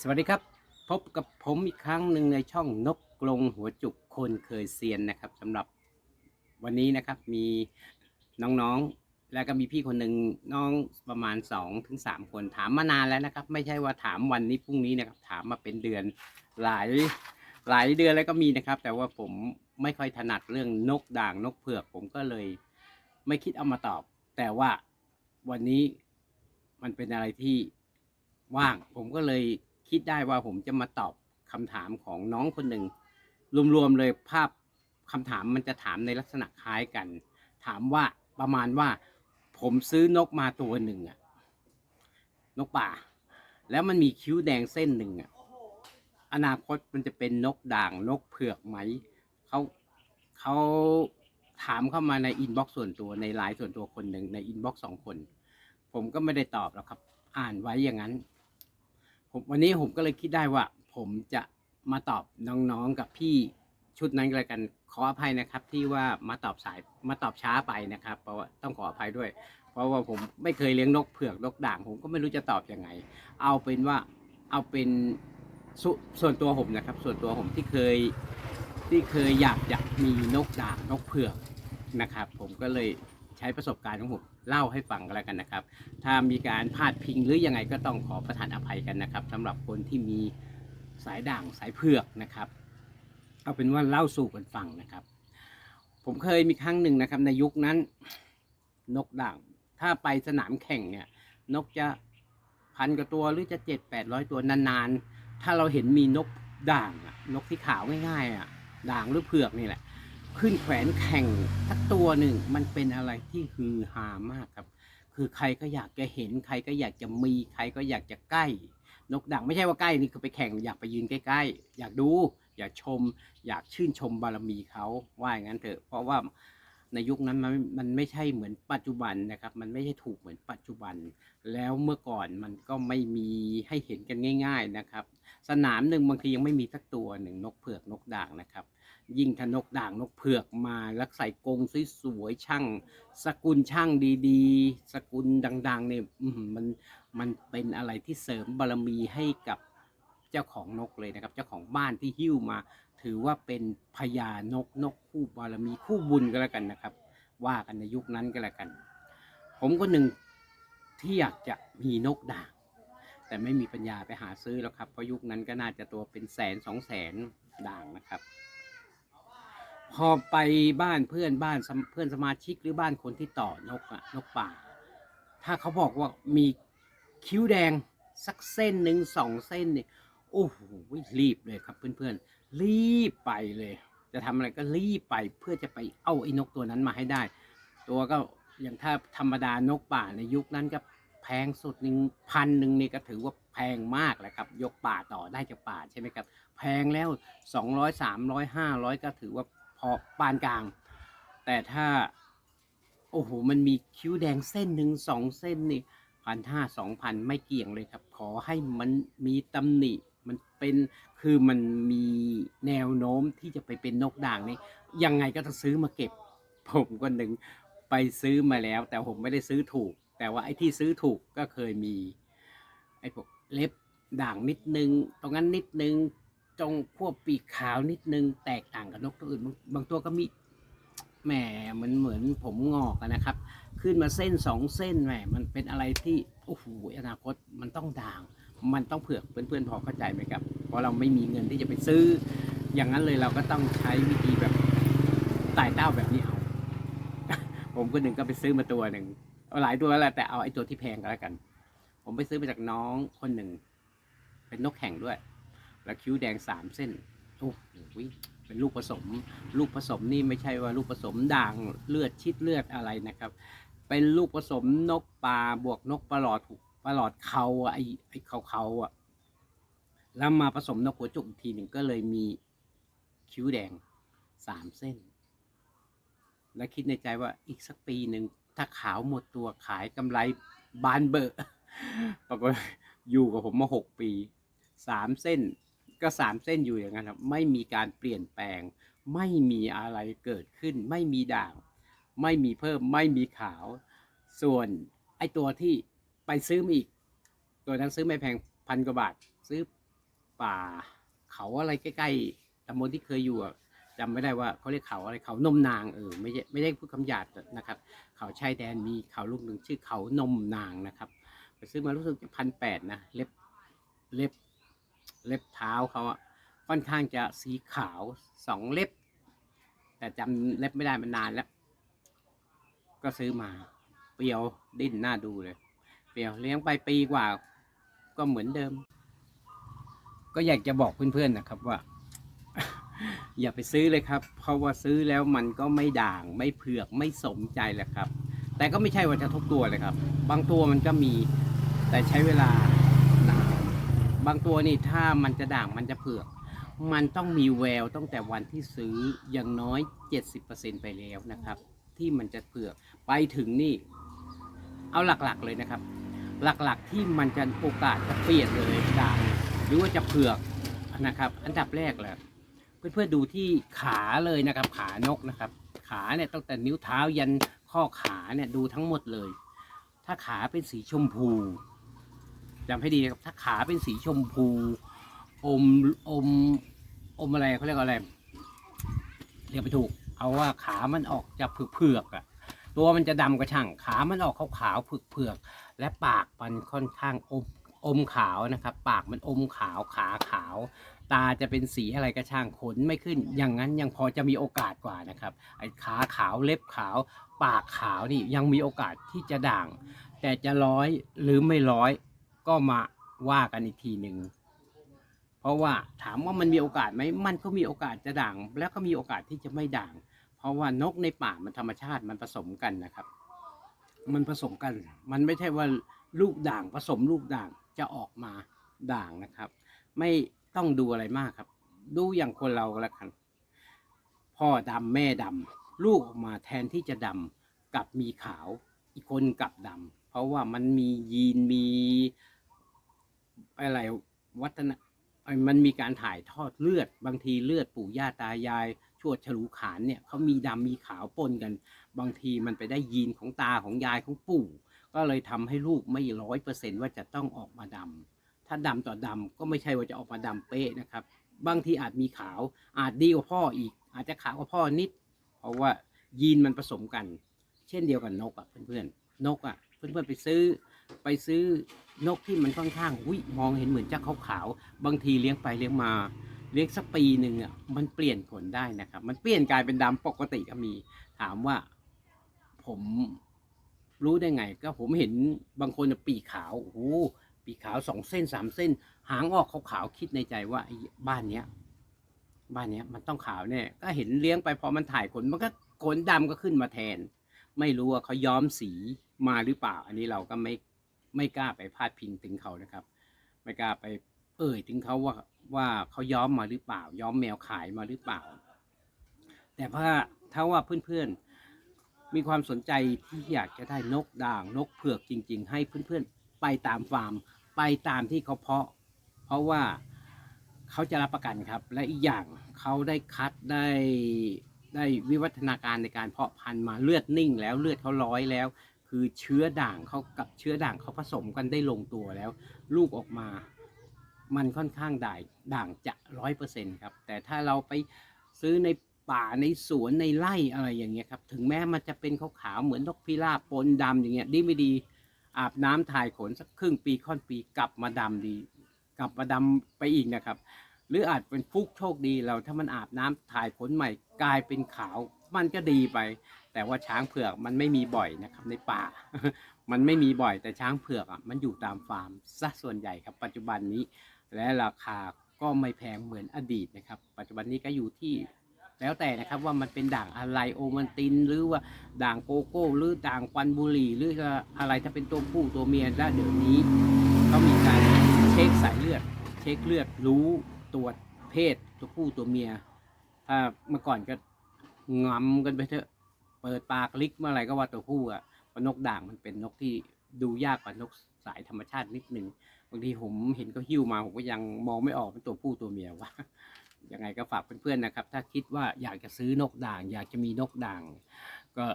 สวัสดีครับ พบกับผมอีกครั้งหนึ่งในช่องนกกรงหัวจุกคนเคยเซียนนะครับสำหรับวันนี้นะครับมีน้องๆ แล้วก็มีพี่คนหนึ่งน้องประมาณ2อถึงสคนถามมานานแล้วนะครับ ไม่ใช่ว่าถามวันนี้พรุ่งนี้นะครับ ถามมาเป็นเดือนหลายหลายเดือนแล้วก็มีนะครับ แต่ว่าผมไม่ค่อยถนัดเรื่องนกด่างนกเผือก ผมก็เลยไม่คิดเอามาตอบ แต่ว่าวันนี้มันเป็นอะไรที่ว่าง ผมก็เลย คิดได้ว่าผมจะมาตอบคำถามของน้องคนหนึ่งรวมๆเลยภาพคำถามมันจะถามในลักษณะคล้ายกัน ถามว่าประมาณว่า ผมซื้อนกมาตัวหนึ่งอะนกป่า แล้วมันมีคิ้วแดงเส้นหนึ่งอะอนาคตมันจะเป็นนกด่างนกเผือกไหมเขาเขาถามเข้ามาในอินบ็อกซ์ส่วนตัวในไลน์ส่วนตัวคนหนึ่งในอินบ็อกซ์สองคน ผมก็ไม่ได้ตอบหรอกครับ อ่านไว้อย่างนั้น ผมวันนี้ผมก็เลยคิดได้ว่า ผมจะมาตอบน้องๆกับพี่ชุดนั้นก็แล้วกันขออภัยนะครับที่ว่ามาตอบสายมาตอบช้าไปนะครับ เพราะว่าต้องขออภัยด้วย เพราะว่าผมไม่เคยเลี้ยงนกเผือกนกด่าง ผมก็ไม่รู้จะตอบยังไง เอาเป็นว่าเอาเป็นสส่วนตัวผมนะครับ ส่วนตัวผมที่เคยที่เคยอยากจะมีนกด่างนกเผือกนะครับ ผมก็เลยใช้ประสบการณ์ของผม เล่าให้ฟังกันแล้วกันนะครับ ถ้ามีการพลาดพิงหรือยังไงก็ต้องขอประทานอภัยกันนะครับสำหรับคนที่มีสายด่างสายเผือกนะครับ เอาเป็นว่าเล่าสู่กันฟังนะครับ ผมเคยมีครั้งหนึ่งนะครับ ในยุคนั้น นกด่าง ถ้าไปสนามแข่งเนี่ย นกจะพันกว่าตัวหรือจะเจ็ดแปดร้อยตัวนานๆ ถ้าเราเห็นมีนกด่างนกที่ขาวง่ายๆอะด่างหรือเผือกนี่แหละ ขึ้นแขวนแข่งสักตัวหนึ่งมันเป็นอะไรที่ฮือฮามากครับ คือใครก็อยากจะเห็นใครก็อยากจะมีใครก็อยากจะใกล้ นกด่างไม่ใช่ว่าใกล้นี่คือไปแข่งอยากไปยืนใกล้ ๆ อยากดู อยากชม อยากชื่นชมบารมีเขาว่าอย่างนั้นเถอะ เพราะว่าในยุคนั้นมันมันไม่ใช่เหมือนปัจจุบันนะครับ มันไม่ใช่ถูกเหมือนปัจจุบัน แล้วเมื่อก่อนมันก็ไม่มีให้เห็นกันง่าย ๆนะครับ สนามหนึ่งบางทียังไม่มีสักตัวหนึ่งนกเผือกนกด่างนะครับ ยิ่งถ้านกด่างนกเผือกมาแล้วใส่กรงสวยๆช่าง สกุลช่างดีๆ สกุลดังๆเนี่ยมันมันเป็นอะไรที่เสริมบารมีให้กับเจ้าของนกเลยนะครับ เจ้าของบ้านที่หิ้วมา ถือว่าเป็นพญานกนกคู่บารมีคู่บุญก็แล้วกันนะครับ ว่ากันในยุคนั้นก็แล้วกัน ผมก็หนึ่งที่อยากจะมีนกด่าง แต่ไม่มีปัญญาไปหาซื้อแล้วครับเพราะยุคนั้นก็น่าจะตัวเป็นแสนสองแสนด่างนะครับ พอไปบ้านเพื่อนบ้านเพื่อนสมาชิกหรือบ้านคนที่ต่อนกอะนกป่า ถ้าเขาบอกว่ามีคิ้วแดงสักเส้นหนึ่งสองเส้นเนี่ยโอ้โหรีบเลยครับเพื่อนๆ รีบไปเลย จะทำอะไรก็รีบไปเพื่อจะไปเอาไอ้นกตัวนั้นมาให้ได้ ตัวก็อย่างถ้าธรรมดานกป่าในยุคนั้นก็ แพงสุดหนึ่งพันหนึ่งนี่ก็ถือว่าแพงมากแหละครับ ยกป่าต่อได้จากป่าใช่ไหมครับ แพงแล้วสองร้อยสามร้อยห้าร้อยก็ถือว่าพอปานกลาง แต่ถ้า โอ้โห มันมีคิ้วแดงเส้นหนึ่งสองเส้นนี่พันห้าสองพันไม่เกี่ยงเลยครับ ขอให้มันมีตำหนิมันเป็นคือมันมีแนวโน้มที่จะไปเป็นนกด่างนี่ยังไงก็ต้องซื้อมาเก็บ ผมก็หนึ่งไปซื้อมาแล้ว แต่ผมไม่ได้ซื้อถูก แต่ว่าไอ้ที่ซื้อถูกก็เคยมีไอ้พวกเล็บด่างนิดนึง ตรงนั้นนิดนึงตรงพวกปีกขาวนิดนึง แตกต่างกับนกตัวอื่น บางตัวก็มีแหมมือนเหมือนผมงอกนะครับ ขึ้นมาเส้นสองเส้นแหมมันเป็นอะไรที่โอ้โหอนาคตมันต้องด่าง มันต้องเผือกเพื่อนๆพอเข้าใจไหมครับ เพราะเราไม่มีเงินที่จะไปซื้อ อย่างนั้นเลยเราก็ต้องใช้วิธีแบบไต่เต้าแบบนี้เอา ผมก็หนึ่งก็ไปซื้อมาตัวหนึ่ง หลายตัวแล้วแหละแต่เอาไอ้ตัวที่แพงก็แล้วกัน ผมไปซื้อมาจากน้องคนหนึ่ง เป็นนกแข่งด้วย แล้วคิ้วแดงสามเส้นโอ้โหเป็นลูกผสม ลูกผสมนี่ไม่ใช่ว่าลูกผสมด่างเลือดชิดเลือดอะไรนะครับ เป็นลูกผสมนกปลาบวกนกปลาหลอดปลาหลอดเขาไอะไอไอเขาเขาอะแล้วมาผสมนกหัวจุกอีกทีหนึ่งก็เลยมีคิ้วแดงสามเส้น และคิดในใจว่าอีกสักปีหนึ่ง ถ้าขาวหมดตัวขายกำไรบานเบอะปรากฏอยู่กับผมมาหกปีสามเส้นก็สามเส้นอยู่อย่างนั้นครับไม่มีการเปลี่ยนแปลง ไม่มีอะไรเกิดขึ้น ไม่มีด่าง ไม่มีเพิ่มไม่มีขาว ส่วนไอตัวที่ไปซื้อมาอีก ตัวนั้นซื้อไม่แพงพันกว่าบาท ซื้อป่าเขาอะไรใกล้ๆตำบลที่เคยอยู่ จำไม่ได้ว่าเขาเรียกเขาอะไรเขานมนางเออไม่ใช่ไม่ได้พูดคำหยาดนะครับ เขาชายแดนมีเขาลูกหนึ่งชื่อเขานมนางนะครับไปซื้อมารู้สึกจะพันแปดนะเล็บเล็บเล็บเท้าเขาอะค่อนข้างจะสีขาวสองเล็บ แต่จำเล็บไม่ได้มันนานแล้ว ก็ซื้อมา เปียวดิ้นหน้าดูเลย เปียวเลี้ยงไปปีกว่า ก็เหมือนเดิม ก็อยากจะบอกเพื่อนๆนะครับว่า อย่าไปซื้อเลยครับ เพราะว่าซื้อแล้วมันก็ไม่ด่างไม่เผือกไม่สมใจแหละครับ แต่ก็ไม่ใช่ว่าจะทุกตัวเลยครับ บางตัวมันก็มีแต่ใช้เวลานานบางตัวนี่ถ้ามันจะด่างมันจะเผือก มันต้องมีแววตั้งแต่วันที่ซื้ออย่างน้อย 70%ไปแล้วนะครับ ที่มันจะเผือกไปถึงนี่ เอาหลักๆเลยนะครับ หลักๆที่มันจะโอกาสจะเปลี่ยนเลยด่างหรือว่าจะเผือกนะครับ อันดับแรกเลย เพื่อนๆดูที่ขาเลยนะครับ ขานกนะครับ ขาเนี่ยตั้งแต่นิ้วเท้ายันข้อขาเนี่ยดูทั้งหมดเลย ถ้าขาเป็นสีชมพูจำให้ดีนะครับถ้าขาเป็นสีชมพู อมอมอมอะไรเขาเรียกว่าอะไรเรียกไปถูก เอาว่าขามันออกจะเผือกๆอะ ตัวมันจะดำกระช่างขามันออกขาวๆเผือกๆและปากมันค่อนข้างอมอมขาวนะครับ ปากมันอมขาวขาขาว ตาจะเป็นสีอะไรก็ช่างขนไม่ขึ้น อย่างนั้นยังพอจะมีโอกาสกว่านะครับไอ้ขาขาวเล็บขาว ปากขาวนี่ยังมีโอกาสที่จะด่าง แต่จะร้อยหรือไม่ร้อยก็มาว่ากันอีกทีหนึ่งเพราะว่าถามว่ามันมีโอกาสไหมมันก็มีโอกาสจะด่าง แล้วก็มีโอกาสที่จะไม่ด่าง เพราะว่านกในป่ามันธรรมชาติมันผสมกันนะครับ มันผสมกัน มันไม่ใช่ว่าลูกด่างผสมลูกด่างจะออกมาด่างนะครับ ไม่ ต้องดูอะไรมากครับ ดูอย่างคนเราก็แล้วกัน พ่อดำแม่ดำลูกออกมาแทนที่จะดำกับมีขาว อีกคนกลับดำเพราะว่ามันมียีนมีอะไรวัฒนะมันมีการถ่ายทอดเลือด บางทีเลือดปู่ย่าตายายชวดฉลูขานเนี่ยเขามีดำมีขาวปนกัน บางทีมันไปได้ยีนของตาของยายของปู่ ก็เลยทำให้ลูกไม่ร้อยเปอร์เซนต์ว่าจะต้องออกมาดำาดำต่อดำก็ไม่ใช่ว่าจะออกมาดำเป๊ะนะครับ บางทีอาจมีขาว อาจดีกว่าพ่ออีก อาจจะขาวกว่าพ่อนิด เพราะว่ายีนมันผสมกัน เช่นเดียวกับนกอะเพื่อนๆนกอะเพื่อนๆไปซื้อไปซื้อนกที่มันค่อนข้างอุ้ยมองเห็นเหมือนจะขาวๆบางทีเลี้ยงไปเลี้ยงมาเลี้ยงสักปีหนึ่งอะมันเปลี่ยนขนได้นะครับ มันเปลี่ยนกลายเป็นดำปกติก็มี ถามว่าผมรู้ได้ไง ก็ผมเห็นบางคนน่ะปีขาวโอ้ ปีขาวสองเส้นสามเส้น หางออกขาวๆคิดในใจว่าบ้านเนี้ย บ้านเนี้ยมันต้องขาวแน่ก็เห็นเลี้ยงไปพอมันถ่ายขนมันก็ขนดำก็ขึ้นมาแทน ไม่รู้ว่าเขาย้อมสีมาหรือเปล่า อันนี้เราก็ไม่ไม่กล้าไปพาดพิงถึงเขานะครับ ไม่กล้าไปเอ่ยถึงเขาว่าว่าเขาย้อมมาหรือเปล่า ย้อมแมวขายมาหรือเปล่า แต่ว่าถ้าว่าเพื่อนๆมีความสนใจที่อยากจะได้นกด่างนกเผือกจริง ๆ ให้เพื่อนๆไปตามฟาร์ม ไปตามที่เขาเพาะ เพราะว่าเขาจะรับประกันครับ และอีกอย่างเขาได้คัดได้ได้วิวัฒนาการในการเพาะพันธุ์มาเลือดนิ่ง แล้วเลือดเขาร้อยแล้ว คือเชื้อด่างเขากับเชื้อด่างเขาผสมกันได้ลงตัวแล้ว ลูกออกมา มันค่อนข้างด่างด่างจะร้อยเปอร์เซ็นครับ แต่ถ้าเราไปซื้อในป่าในสวนในไร่อะไรอย่างเงี้ยครับ ถึงแม้มันจะเป็นขาวๆเหมือนนกพิราบปนดำอย่างเงี้ยดีไม่ดี อาบน้ำถ่ายขนสักครึ่งปีค่อนปีกลับมาดำดี กลับมาดำไปอีกนะครับ หรืออาจเป็นฟุกโชคดีเราถ้ามันอาบน้ำถ่ายขนใหม่กลายเป็นขาว มันก็ดีไป แต่ว่าช้างเผือกมันไม่มีบ่อยนะครับในป่า มันไม่มีบ่อยแต่ช้างเผือกอะมันอยู่ตามฟาร์มซะส่วนใหญ่ครับ ปัจจุบันนี้และราคาก็ไม่แพงเหมือนอดีตนะครับ ปัจจุบันนี้ก็อยู่ที่ แล้วแต่นะครับว่ามันเป็นด่างอะไรโอมันตินหรือว่าด่างโกโก้หรือด่างควันบุหรี่หรืออะไรถ้าเป็นตัวผู้ตัวเมียแล้วเดี๋ยวนี้เขามีการเช็คสายเลือด เช็คเลือดรู้ตรวจเพศตัวผู้ตัวเมียถ้าเมื่อก่อนก็งำกันไปเถอะเปิดปากลิกเมื่อไหร่ก็ว่าตัวผู้อะเพราะนกด่างมันเป็นนกที่ดูยากกว่านกสายธรรมชาตินิดหนึ่งบางทีผมเห็นเขาหิ้วมาผมก็ยังมองไม่ออกเป็นตัวผู้ตัวเมียว่า ยังไงก็ฝากเพื่อนๆนะครับ ถ้าคิดว่าอยากจะซื้อนกด่าง อยากจะมีนกด่าง ก็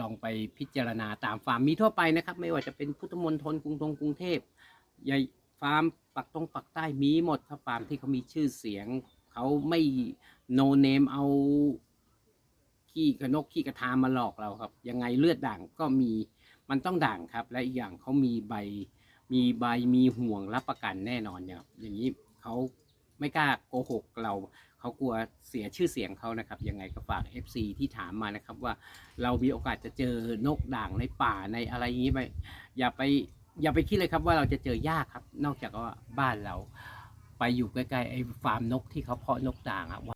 ลองไปพิจารณาตามฟาร์มมีทั่วไปนะครับ ไม่ว่าจะเป็นพุทธมณฑลกรุงธงกรุงเทพใหญ่ฟาร์มปักตรงปักใต้มีหมดครับฟาร์มที่เขามีชื่อเสียง เขาไม่โนเนมเอาขี้กระนกขี้กระทามาหลอกเราครับ ยังไงเลือดด่างก็มีมันต้องด่างครับ และอีกอย่างเขามีใบมีใบมีห่วงรับประกันแน่นอนเนี่ยอย่างนี้เขา ไม่กล้าโกหกเราเขากลัวเสียชื่อเสียงเขานะครับยังไงก็ฝาก FC ที่ถามมานะครับว่าเรามีโอกาสจะเจอนกด่างในป่าในอะไรอย่างนี้ไปอย่าไปอย่าไปคิดเลยครับว่าเราจะเจอยากครับ นอกจากว่าบ้านเรา ไปอยู่ใกล้ๆไอ้ฟาร์มนกที่เขาเพาะนกด่างอะ